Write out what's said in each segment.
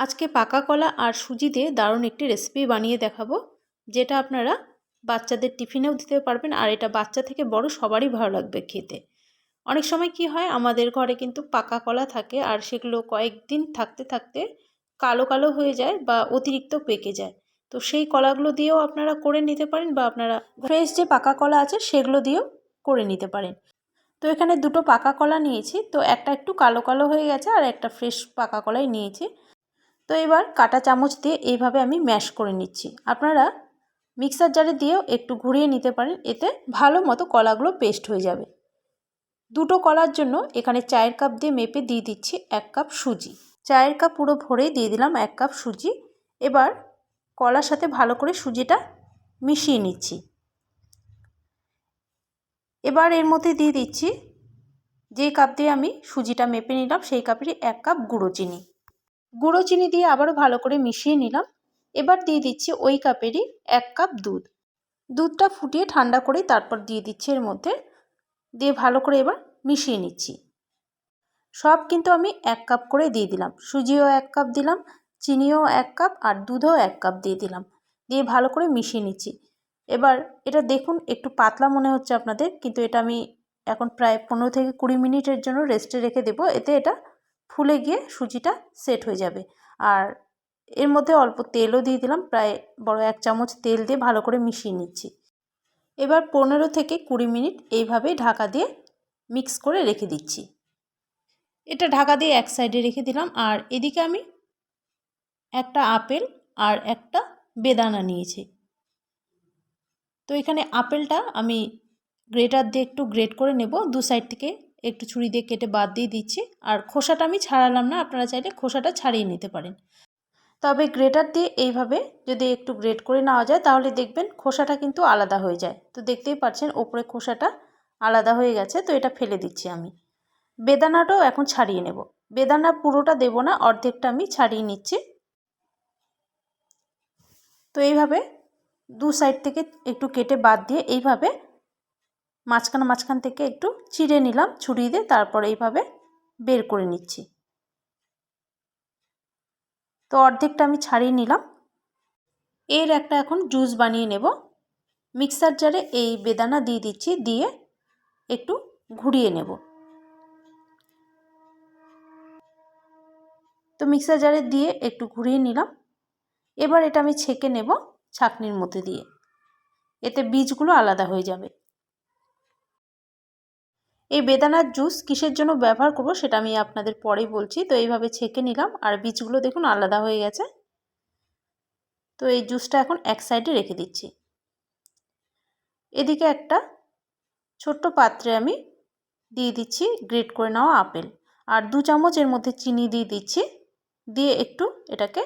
আজকে পাকা কলা আর সুজি দিয়ে দারুণ একটি রেসিপি বানিয়ে দেখাবো, যেটা আপনারা বাচ্চাদের টিফিনেও দিতে পারবেন আর এটা বাচ্চা থেকে বড় সবারই ভালো লাগবে খেতে। অনেক সময় কি হয়, আমাদের ঘরে কিন্তু পাকা কলা থাকে আর সেগুলো কয়েকদিন থাকতে থাকতে কালো কালো হয়ে যায় বা অতিরিক্ত পেকে যায়। তো সেই কলাগুলো দিয়েও আপনারা করে নিতে পারেন বা আপনারা ফ্রেশ যে পাকা কলা আছে সেগুলো দিয়েও করে নিতে পারেন। তো এখানে দুটো পাকা কলা নিয়েছি, তো একটা একটু কালো কালো হয়ে গেছে আর একটা ফ্রেশ পাকা কলাই নিয়েছি। তো এবার কাটা চামচ দিয়ে এইভাবে আমি ম্যাশ করে নিচ্ছি। আপনারা মিক্সার জারে দিয়েও একটু ঘুরিয়ে নিতে পারেন, এতে ভালো মতো কলাগুলো পেস্ট হয়ে যাবে। দুটো কলার জন্য এখানে চায়ের কাপ দিয়ে মেপে দিয়ে দিচ্ছি এক কাপ সুজি। চায়ের কাপ পুরো ভরেই দিয়ে দিলাম এক কাপ সুজি। এবার কলার সাথে ভালো করে সুজিটা মিশিয়ে নিচ্ছি। এবার এর মধ্যে দিয়ে দিচ্ছি যে কাপ দিয়ে আমি সুজিটা মেপে নিলাম, সেই কাপেরই এক কাপ গুঁড়ো চিনি। গুঁড়ো চিনি দিয়ে আবারও ভালো করে মিশিয়ে নিলাম। এবার দিয়ে দিচ্ছি ওই কাপেরই এক কাপ দুধ। দুধটা ফুটিয়ে ঠান্ডা করে তারপর দিয়ে দিচ্ছি এর মধ্যে। দিয়ে ভালো করে এবার মিশিয়ে নিচ্ছি। সব কিন্তু আমি এক কাপ করে দিয়ে দিলাম। সুজিও এক কাপ দিলাম, চিনিও এক কাপ আর দুধও এক কাপ দিয়ে দিলাম। দিয়ে ভালো করে মিশিয়ে নিচ্ছি। এবার এটা দেখুন, একটু পাতলা মনে হচ্ছে আপনাদের, কিন্তু এটা আমি এখন প্রায় পনেরো থেকে কুড়ি মিনিটের জন্য রেস্টে রেখে দেবো। এতে এটা ফুলে গিয়ে সুজিটা সেট হয়ে যাবে। আর এর মধ্যে অল্প তেলও দিয়ে দিলাম, প্রায় বড় এক চামচ তেল দিয়ে ভালো করে মিশিয়ে নিচ্ছি। এবার পনেরো থেকে কুড়ি মিনিট এইভাবে ঢাকা দিয়ে মিক্স করে রেখে দিচ্ছি। এটা ঢাকা দিয়ে এক সাইডে রেখে দিলাম, আর এদিকে আমি একটা আপেল আর একটা বেদানা নিয়েছি। তো এখানে আপেলটা আমি গ্রেটার দিয়ে একটু গ্রেট করে নেব, দু সাইড থেকে একটু ছুরি দিয়ে কেটে বাদ দিয়ে দিচ্ছি। আর খোসাটা আমি ছাড়ালাম না, আপনারা চাইলে খোসাটা ছাড়িয়ে নিতে পারেন। তবে গ্রেটার দিয়ে এইভাবে যদি একটু গ্রেট করে নেওয়া যায়, তাহলে দেখবেন খোসাটা কিন্তু আলাদা হয়ে যায়। তো দেখতেই পাচ্ছেন, ওপরে খোসাটা আলাদা হয়ে গেছে, তো এটা ফেলে দিচ্ছি আমি। বেদানাটাও এখন ছাড়িয়ে নেব। বেদানা পুরোটা দেব না, অর্ধেকটা আমি ছাড়িয়ে নিচ্ছি। তো এইভাবে দু সাইড থেকে একটু কেটে বাদ দিয়ে এইভাবে মাঝখান মাঝখান থেকে একটু চিড়ে নিলাম, ছুরি দিয়ে তারপর এইভাবে বের করে নিচ্ছি। তো অর্ধেকটা আমি ছাড়িয়ে নিলাম। এর একটা এখন জুস বানিয়ে নেব। মিক্সার জারে এই বেদানা দিয়ে দিচ্ছি, দিয়ে একটু ঘুরিয়ে নেব। তো মিক্সার জারে দিয়ে একটু ঘুরিয়ে নিলাম। এবার এটা আমি ছেঁকে নেব ছাকনির মধ্যে দিয়ে। এতে বীজগুলো আলাদা হয়ে যাবে। এই বেদানার জুস কিসের জন্য ব্যবহার করব সেটা আমি আপনাদের পরেই বলছি। তো এইভাবে ছেঁকে নিলাম আর বীজগুলো দেখুন আলাদা হয়ে গেছে। তো এই জুসটা এখন এক সাইডে রেখে দিচ্ছি। এদিকে একটা ছোট্ট পাত্রে আমি দিয়ে দিচ্ছি গ্রেট করে নেওয়া আপেল। আর দু চামচ এর মধ্যে চিনি দিয়ে দিচ্ছি। দিয়ে একটু এটাকে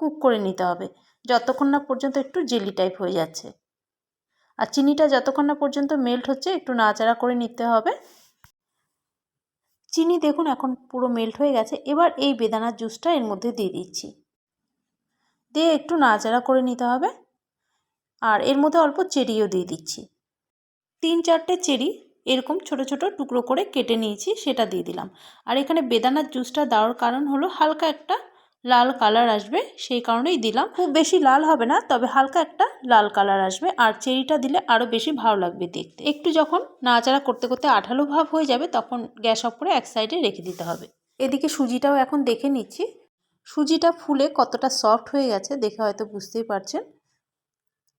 কুক করে নিতে হবে। যতক্ষণ না পর্যন্ত একটু জেলি টাইপ হয়ে যাচ্ছে। আর চিনিটা যতক্ষণ না পর্যন্ত মেল্ট হচ্ছে, একটু নাড়াচাড়া করে নিতে হবে। চিনি দেখুন এখন পুরো মেল্ট হয়ে গেছে। এবার এই বেদানার জুসটা এর মধ্যে দিয়ে দিচ্ছি। দিয়ে একটু নাড়াচাড়া করে নিতে হবে। আর এর মধ্যে অল্প চেরিও দিয়ে দিচ্ছি। তিন চারটে চেরি এরকম ছোট ছোট টুকরো করে কেটে নিয়েছি, সেটা দিয়ে দিলাম। আর এখানে বেদানার জুসটা দেওয়ার কারণ হলো হালকা একটা লাল কালার আসবে, সেই কারণেই দিলাম। খুব বেশি লাল হবে না, তবে হালকা একটা লাল কালার আসবে, আর চেরিটা দিলে আরও বেশি ভালো লাগবে দেখতে। একটু যখন নাড়াচাড়া করতে করতে আঠালো ভাব হয়ে যাবে, তখন গ্যাস অফ করে এক সাইডে রেখে দিতে হবে। এদিকে সুজিটাও এখন দেখে নিচ্ছি। সুজিটা ফুলে কতটা সফট হয়ে গেছে দেখে হয়তো বুঝতেই পারছেন।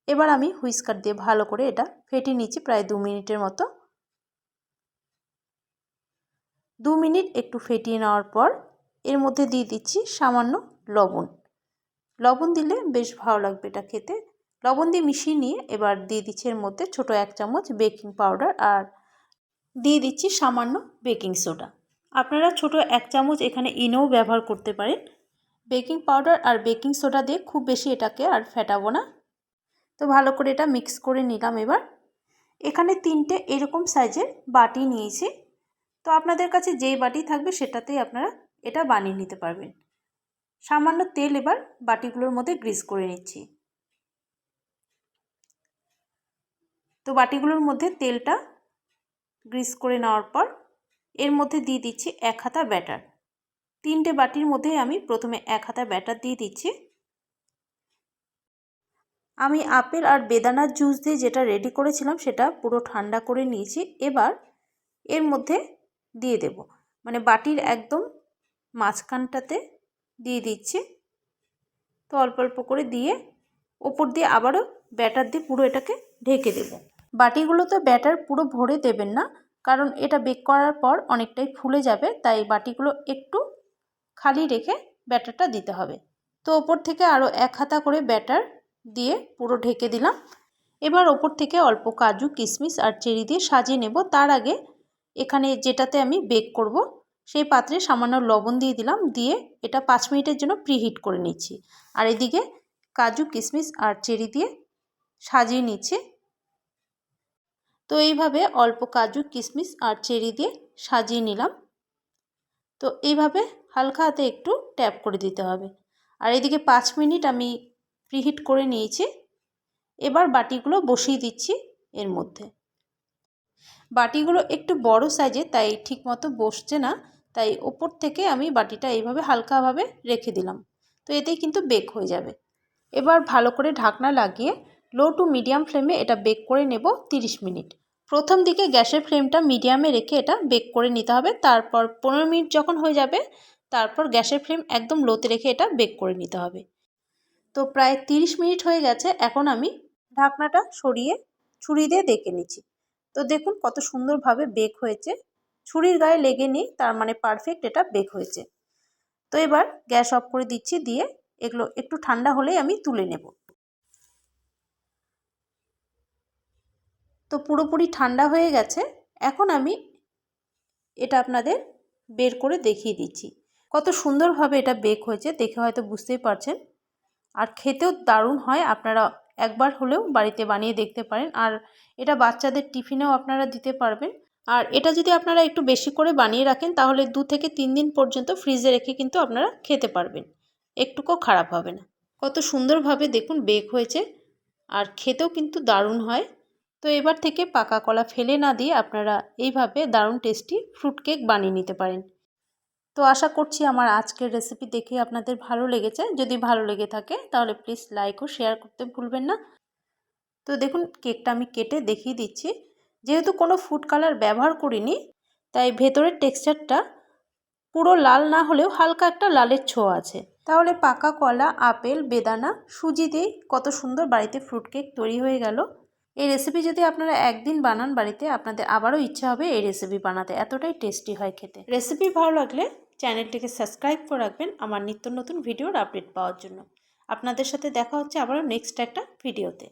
এবার আমি হুইস্কার দিয়ে ভালো করে এটা ফেটে নিচ্ছি প্রায় দু মিনিটের মতো। দু মিনিট একটু ফেটিয়ে নেওয়ার পর এর মধ্যে দিয়ে দিচ্ছি সামান্য লবণ। লবণ দিলে বেশ ভালো লাগবে এটা খেতে। লবণ দিয়ে মিশিয়ে নিয়ে এবার দিয়ে দিচ্ছি এর মধ্যে ছোট এক চামচ বেকিং পাউডার আর দিয়ে দিচ্ছি সামান্য বেকিং সোডা। আপনারা ছোট এক চামচ এখানে ইনোও ব্যবহার করতে পারেন। বেকিং পাউডার আর বেকিং সোডা দিয়ে খুব বেশি এটাকে আর ফেটাবো না। তো ভালো করে এটা মিক্স করে নিলাম এবার। এখানে তিনটে এরকম সাইজের বাটি নিয়েছি। তো আপনাদের কাছে যেই বাটি থাকবে সেটাতেই আপনারা এটা বানিয়ে নিতে পারবেন। সামান্য তেল এবার বাটিগুলোর মধ্যে গ্রিস করে নিচ্ছি। তো বাটিগুলোর মধ্যে তেলটা গ্রিস করে নেওয়ার পর এর মধ্যে দিয়ে দিচ্ছি এক হাতা ব্যাটার। তিনটে বাটির মধ্যে আমি প্রথমে এক হাতা ব্যাটার দিয়ে দিচ্ছি। আমি আপেল আর বেদানার জুস দিয়ে যেটা রেডি করেছিলাম সেটা পুরো ঠান্ডা করে নিয়েছি। এবার এর মধ্যে দিয়ে দেব। মানে বাটির একদম মাঝখানটাতে দিয়ে দিচ্ছি। তো অল্প অল্প করে দিয়ে ওপর দিয়ে আবারও ব্যাটার দিয়ে পুরো এটাকে ঢেকে দেব। বাটিগুলোতে ব্যাটার পুরো ভরে দেবেন না, কারণ এটা বেক করার পর অনেকটাই ফুলে যাবে, তাই বাটিগুলো একটু খালি রেখে ব্যাটারটা দিতে হবে। তো ওপর থেকে আরও এক হাতা করে ব্যাটার দিয়ে পুরো ঢেকে দিলাম। এবার ওপর থেকে অল্প কাজু, কিশমিশ আর চেরি দিয়ে সাজিয়ে নেব। তার আগে এখানে যেটাতে আমি বেক করব সেই পাত্রে সামান্য লবণ দিয়ে দিলাম, দিয়ে এটা পাঁচ মিনিটের জন্য প্রিহিট করে নিচ্ছি। আর এদিকে কাজু কিশমিশ আর চেরি দিয়ে সাজিয়ে নিচ্ছি। তো এইভাবে অল্প কাজু কিশমিশ আর চেরি দিয়ে সাজিয়ে নিলাম। তো এইভাবে হালকা হাতে একটু ট্যাপ করে দিতে হবে। আর এদিকে পাঁচ মিনিট আমি প্রিহিট করে নিয়েছি। এবার বাটিগুলো বসিয়ে দিচ্ছি এর মধ্যে। বাটিগুলো একটু বড় সাইজে তাই ঠিকমতো বসছে না। তাই ওপর থেকে আমি বাটিটা এইভাবে হালকাভাবে রেখে দিলাম। তো এতেই কিন্তু বেক হয়ে যাবে। এবার ভালো করে ঢাকনা লাগিয়ে লো টু মিডিয়াম ফ্লেমে এটা বেক করে নেব 30 মিনিট। প্রথম দিকে গ্যাসের ফ্লেমটা মিডিয়ামে রেখে এটা বেক করে নিতে হবে। তারপর পনেরো মিনিট যখন হয়ে যাবে, তারপর গ্যাসের ফ্লেম একদম লোতে রেখে এটা বেক করে নিতে হবে। তো প্রায় 30 মিনিট হয়ে গেছে, এখন আমি ঢাকনাটা সরিয়ে ছুরি দিয়ে দেখে নিচ্ছি। তো দেখুন কত সুন্দরভাবে বেক হয়েছে। ছুরির গায়ে লেগে নেই, তার মানে পারফেক্ট এটা বেক হয়েছে। তো এবার গ্যাস অফ করে দিচ্ছি, দিয়ে এগুলো একটু ঠান্ডা হলেই আমি তুলে নেব। তো পুরোপুরি ঠান্ডা হয়ে গেছে, এখন আমি এটা আপনাদের বের করে দেখিয়ে দিচ্ছি। কত সুন্দরভাবে এটা বেক হয়েছে, দেখে হয়তো বুঝতেই পারছেন। আর খেতেও দারুণ হয়, আপনারা একবার হলেও বাড়িতে বানিয়ে দেখতে পারেন। আর এটা বাচ্চাদের টিফিনেও আপনারা দিতে পারবেন। আর এটা যদি আপনারা একটু বেশি করে বানিয়ে রাখেন, তাহলে দু থেকে তিন দিন পর্যন্ত ফ্রিজে রেখে কিন্তু আপনারা খেতে পারবেন। একটুকুও খারাপ হবে না। কত সুন্দরভাবে দেখুন বেক হয়েছে আর খেতেও কিন্তু দারুণ হয়। তো এবার থেকে পাকা কলা ফেলে না দিয়ে আপনারা এইভাবে দারুণ টেস্টি ফ্রুট কেক বানিয়ে নিতে পারেন। তো আশা করছি আমার আজকের রেসিপি দেখে আপনাদের ভালো লেগেছে। যদি ভালো লেগে থাকে, তাহলে প্লিজ লাইক ও শেয়ার করতে ভুলবেন না। তো দেখুন, কেকটা আমি কেটে দেখিয়ে দিচ্ছি। যেহেতু কোনো ফুড কালার ব্যবহার করিনি, তাই ভেতরের টেক্সচারটা পুরো লাল না হলেও হালকা একটা লালের ছোঁয়া আছে। তাহলে পাকা কলা, আপেল, বেদানা, সুজি দিয়েই কত সুন্দর বাড়িতে ফ্রুট কেক তৈরি হয়ে গেল। এই রেসিপি যদি আপনারা একদিন বানান বাড়িতে, আপনাদের আবারও ইচ্ছা হবে এই রেসিপি বানাতে। এতটাই টেস্টি হয় খেতে। রেসিপি ভালো লাগলে চ্যানেলটিকে সাবস্ক্রাইব করে রাখবেন আমার নিত্য নতুন ভিডিওর আপডেট পাওয়ার জন্য। আপনাদের সাথে দেখা হচ্ছে আবারও নেক্সট একটা ভিডিওতে